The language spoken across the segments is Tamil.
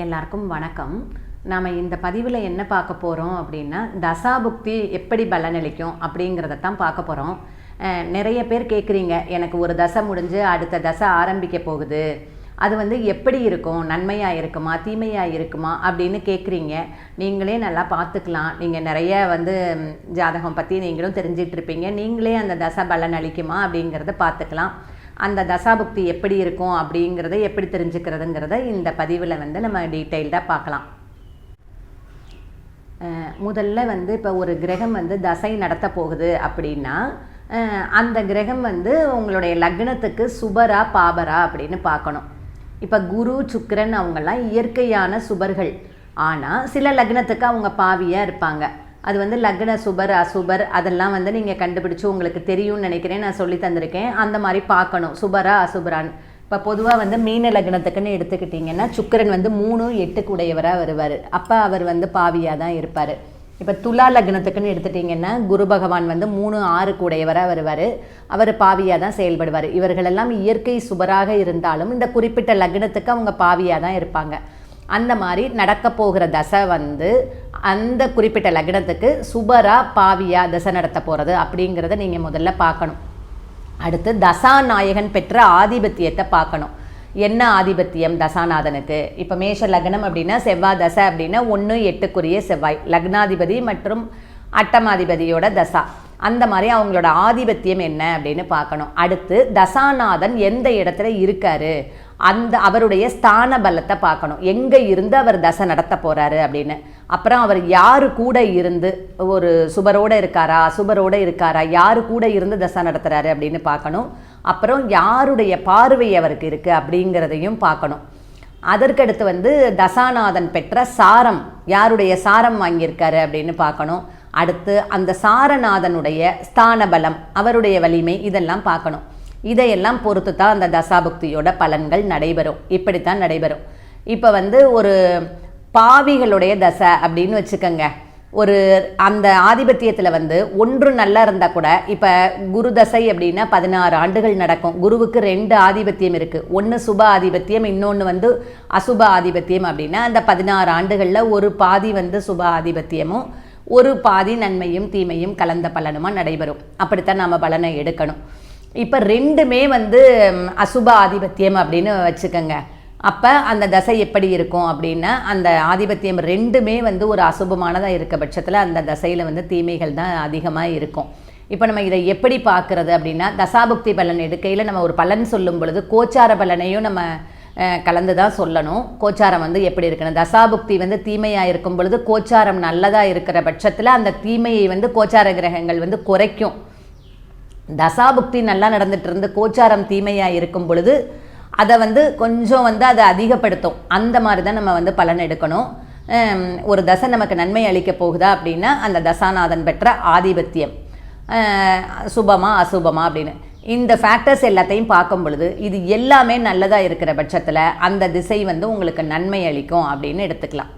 எல்லாருக்கும் வணக்கம். நாம் இந்த பதிவில் என்ன பார்க்க போகிறோம் அப்படின்னா தசாபுக்தி எப்படி பலனளிக்கும் அப்படிங்கிறத தான் பார்க்க போகிறோம் நிறைய பேர் கேட்குறீங்க எனக்கு ஒரு தசை முடிஞ்சு அடுத்த தசை ஆரம்பிக்க போகுது. அது வந்து எப்படி இருக்கும்? நன்மையாக இருக்குமா? தீமையாக இருக்குமா? அப்படின்னு கேட்குறீங்க நீங்களே நல்லா பார்த்துக்கலாம். நீங்கள் நிறைய வந்து ஜாதகம் பற்றி நீங்களும் தெரிஞ்சிட்ருப்பீங்க நீங்களே அந்த தசை பலன் அளிக்குமா அப்படிங்கிறத பார்த்துக்கலாம். அந்த தசாபுக்தி எப்படி இருக்கும் அப்படிங்கிறத எப்படி தெரிஞ்சுக்கிறதுங்கிறத இந்த பதிவில் வந்து நம்ம டீட்டெயில்டாக பார்க்கலாம். முதல்ல வந்து இப்போ ஒரு கிரகம் வந்து தசை நடத்த போகுது அப்படின்னா அந்த கிரகம் வந்து உங்களுடைய லக்னத்துக்கு சுபரா பாபரா அப்படின்னு பார்க்கணும். இப்போ குரு சுக்கரன் அவங்கெல்லாம் இயற்கையான சுபர்கள். ஆனால் சில லக்னத்துக்கு அவங்க பாவியாக இருப்பாங்க. அது வந்து லக்ன சுபர் அசுபர் அதெல்லாம் வந்து நீங்கள் கண்டுபிடிச்சு உங்களுக்கு தெரியும்னு நினைக்கிறேன் நான் சொல்லி தந்திருக்கேன். அந்த மாதிரி பார்க்கணும். சுபரா அசுபரான்னு. இப்போ பொதுவாக வந்து மீன லக்னத்துக்குன்னு எடுத்துக்கிட்டிங்கன்னா சுக்கிரன் வந்து மூணு எட்டுக்கு உடையவராக வருவார். அப்போ அவர் வந்து பாவியாக தான் இருப்பார். இப்போ துலா லக்னத்துக்குன்னு எடுத்துட்டிங்கன்னா குரு பகவான் வந்து மூணு ஆறு கூடையவராக வருவார். அவர் பாவியாக தான் செயல்படுவார். இவர்களெல்லாம் இயற்கை சுபராக இருந்தாலும் இந்த குறிப்பிட்ட லக்னத்துக்கு அவங்க பாவியாக தான் இருப்பாங்க. அந்த மாதிரி நடக்க போகிற தசை வந்து அந்த குறிப்பிட்ட லக்னத்துக்கு சுபரா பாவியா தசை நடத்த போகிறது அப்படிங்கிறத நீங்கள் முதல்ல பார்க்கணும். அடுத்து தசாநாயகன் பெற்ற ஆதிபத்தியத்தை பார்க்கணும். என்ன ஆதிபத்தியம்? தசாநாதனுக்கு. இப்போ மேஷ லக்னம் அப்படின்னா செவ்வாய் தசை அப்படின்னா ஒன்று எட்டுக்குரிய செவ்வாய். லக்னாதிபதி மற்றும் அட்டமாதிபதியோட தசா. அந்த மாதிரி அவங்களோட ஆதிபத்தியம் என்ன அப்படின்னு பார்க்கணும். அடுத்து தசாநாதன் எந்த இடத்துல இருக்காரு? அந்த அவருடைய ஸ்தான பலத்தை பார்க்கணும். எங்கே இருந்து அவர் தசை நடத்த போகிறாரு அப்படின்னு. அப்புறம் அவர் யார் கூட இருந்து ஒரு சுபரோட இருக்காரா அசுபரோட இருக்காரா யார் கூட இருந்து தசை நடத்துகிறாரு அப்படின்னு பார்க்கணும். அப்புறம் யாருடைய பார்வை அவருக்கு இருக்குது அப்படிங்கிறதையும் பார்க்கணும். அதற்கடுத்து வந்து தசாநாதன் பெற்ற சாரம் யாருடைய சாரம் வாங்கியிருக்காரு அப்படின்னு பார்க்கணும். அடுத்து அந்த சாரநாதனுடைய ஸ்தான பலம் அவருடைய வலிமை இதெல்லாம் பார்க்கணும். இதையெல்லாம் பொறுத்து தான் அந்த தசாபுக்தியோட பலன்கள் நடைபெறும். இப்படித்தான் நடைபெறும். இப்போ வந்து ஒரு பாவிகளுடைய தசை அப்படின்னு வச்சுக்கோங்க. ஒரு அந்த ஆதிபத்தியத்தில் வந்து ஒன்று நல்லா இருந்தால் கூட இப்போ குரு தசை அப்படின்னா பதினாறு ஆண்டுகள் நடக்கும். குருவுக்கு ரெண்டு ஆதிபத்தியம் இருக்குது ஒன்று சுப ஆதிபத்தியம் இன்னொன்று வந்து அசுப ஆதிபத்தியம் அப்படின்னா அந்த பதினாறு ஆண்டுகளில் ஒரு பாதி வந்து சுப ஆதிபத்தியமும் ஒரு பாதி நன்மையும் தீமையும் கலந்த பலனுமாக நடைபெறும். அப்படித்தான் நாம் பலனை எடுக்கணும். இப்போ ரெண்டுமே வந்து அசுப ஆதிபத்தியம் அப்படின்னு வச்சுக்கோங்க. அப்போ அந்த தசை எப்படி இருக்கும் அப்படின்னா அந்த ஆதிபத்தியம் ரெண்டுமே வந்து ஒரு அசுபமானதாக இருக்க பட்சத்தில் அந்த தசையில் வந்து தீமைகள் தான் அதிகமாக இருக்கும். இப்போ நம்ம இதை எப்படி பார்க்குறது அப்படின்னா தசாபுக்தி பலன் எடுக்கையில் நம்ம ஒரு பலன் சொல்லும் பொழுது கோச்சார பலனையும் நம்ம கலந்து தான் சொல்லணும். கோச்சாரம் வந்து எப்படி இருக்கணும் தசாபுக்தி வந்து தீமையாக இருக்கும் பொழுது கோச்சாரம் நல்லதாக இருக்கிற பட்சத்தில் அந்த தீமையை வந்து கோச்சார கிரகங்கள் வந்து குறைக்கும். தசாபுக்தி நல்லா நடந்துட்டு இருந்து கோச்சாரம் தீமையாக இருக்கும் பொழுது அதை வந்து கொஞ்சம் வந்து அதை அதிகப்படுத்தும். அந்த மாதிரி தான் நம்ம வந்து பலன் எடுக்கணும். ஒரு தசை நமக்கு நன்மை அளிக்க போகுதா அப்படின்னா அந்த தசாநாதன் பெற்ற ஆதிபத்தியம். சுபமா அசுபமா அப்படின்னு. இந்த ஃபேக்டர்ஸ் எல்லாத்தையும் பார்க்கும் பொழுது இது எல்லாமே நல்லதாக இருக்கிற பட்சத்தில் அந்த திசை வந்து உங்களுக்கு நன்மை அளிக்கும் அப்படின்னு எடுத்துக்கலாம்.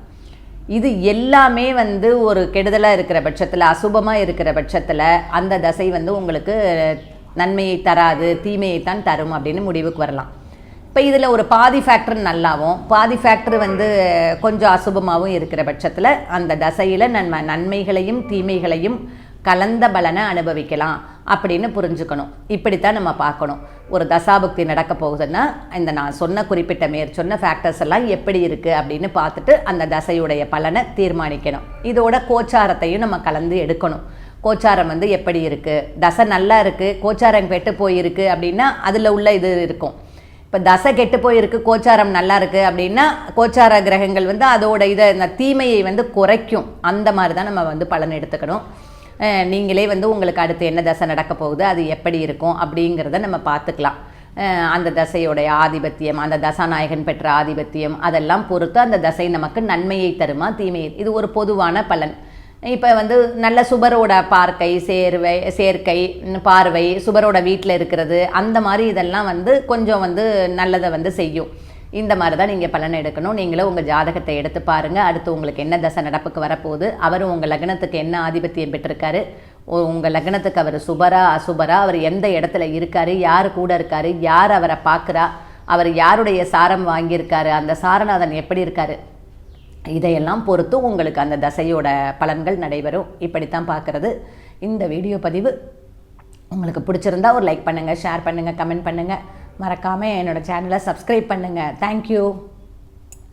இது எல்லாமே வந்து ஒரு கெடுதலாக இருக்கிற பட்சத்தில் அசுபமாக இருக்கிற பட்சத்தில் அந்த தசை வந்து உங்களுக்கு நன்மையை தராது தீமையை தான் தரும் அப்படின்னு முடிவுக்கு வரலாம். இப்போ இதில் ஒரு பாதி ஃபேக்டர் நல்லாவும் பாதி ஃபேக்டர் வந்து கொஞ்சம் அசுபமாகவும் இருக்கிற பட்சத்தில் அந்த தசையில் நன்ம நன்மைகளையும் தீமைகளையும் கலந்த பலனை அனுபவிக்கலாம் அப்படின்னு புரிஞ்சுக்கணும். இப்படித்தான் நம்ம பார்க்கணும். ஒரு தசாபக்தி நடக்க போகுதுன்னா இந்த நான் சொன்ன குறிப்பிட்ட மேற் சொன்ன ஃபேக்டர்ஸ் எல்லாம் எப்படி இருக்குது அப்படின்னு பார்த்துட்டு அந்த தசையுடைய பலனை தீர்மானிக்கணும். இதோட கோச்சாரத்தையும் நம்ம கலந்து எடுக்கணும். கோச்சாரம் வந்து எப்படி இருக்குது தசை நல்லா இருக்குது கோச்சாரம் கெட்டு போயிருக்கு அப்படின்னா அதில் உள்ள இது இருக்கும். இப்போ தசை கெட்டு போயிருக்கு கோச்சாரம் நல்லா இருக்குது அப்படின்னா கோச்சார கிரகங்கள் வந்து அதோட இதை இந்த தீமையை வந்து குறைக்கும். அந்த மாதிரி தான் நம்ம வந்து பலன் எடுத்துக்கணும். நீங்களே வந்து உங்களுக்கு அடுத்து என்ன தசை நடக்க போகுது அது எப்படி இருக்கும் அப்படிங்கிறத நம்ம பார்த்துக்கலாம். அந்த தசையோடைய ஆதிபத்தியம் அந்த தசாநாயகன் பெற்ற ஆதிபத்தியம் அதெல்லாம் பொறுத்து அந்த தசை நமக்கு நன்மையை தருமா தீமையை? இது ஒரு பொதுவான பலன். இப்போ வந்து நல்ல சுபரோட பார்க்கை சேர்வை சேர்க்கை பார்வை சுபரோட வீட்டில் இருக்கிறது அந்த மாதிரி இதெல்லாம் வந்து கொஞ்சம் வந்து நல்லதை வந்து செய்யும். இந்த மாதிரி தான் நீங்கள் பலனை எடுக்கணும். நீங்களும் உங்கள் ஜாதகத்தை எடுத்து பாருங்கள் அடுத்து உங்களுக்கு என்ன தசை நடப்புக்கு வரப்போகுது? அவரும் உங்கள் லக்னத்துக்கு என்ன ஆதிபத்தியம் பெற்றிருக்காரு? உங்கள் லக்னத்துக்கு அவர் சுபரா அசுபரா? அவர் எந்த இடத்துல இருக்கார்? யார் கூட இருக்கார்? யார் அவரை பார்க்குறா? அவர் யாருடைய சாரம் வாங்கியிருக்காரு? அந்த சாரநாதன் எப்படி இருக்கார்? இதையெல்லாம் பொறுத்து உங்களுக்கு அந்த தசையோட பலன்கள் நடைபெறும். இப்படித்தான் பார்க்குறது. இந்த வீடியோ பதிவு. உங்களுக்கு பிடிச்சிருந்தா ஒரு லைக் பண்ணுங்கள் ஷேர் பண்ணுங்கள் கமெண்ட் பண்ணுங்கள் மறக்காமல் என்னோடய சேனலை சப்ஸ்கிரைப் பண்ணுங்கள் தேங்க்யூ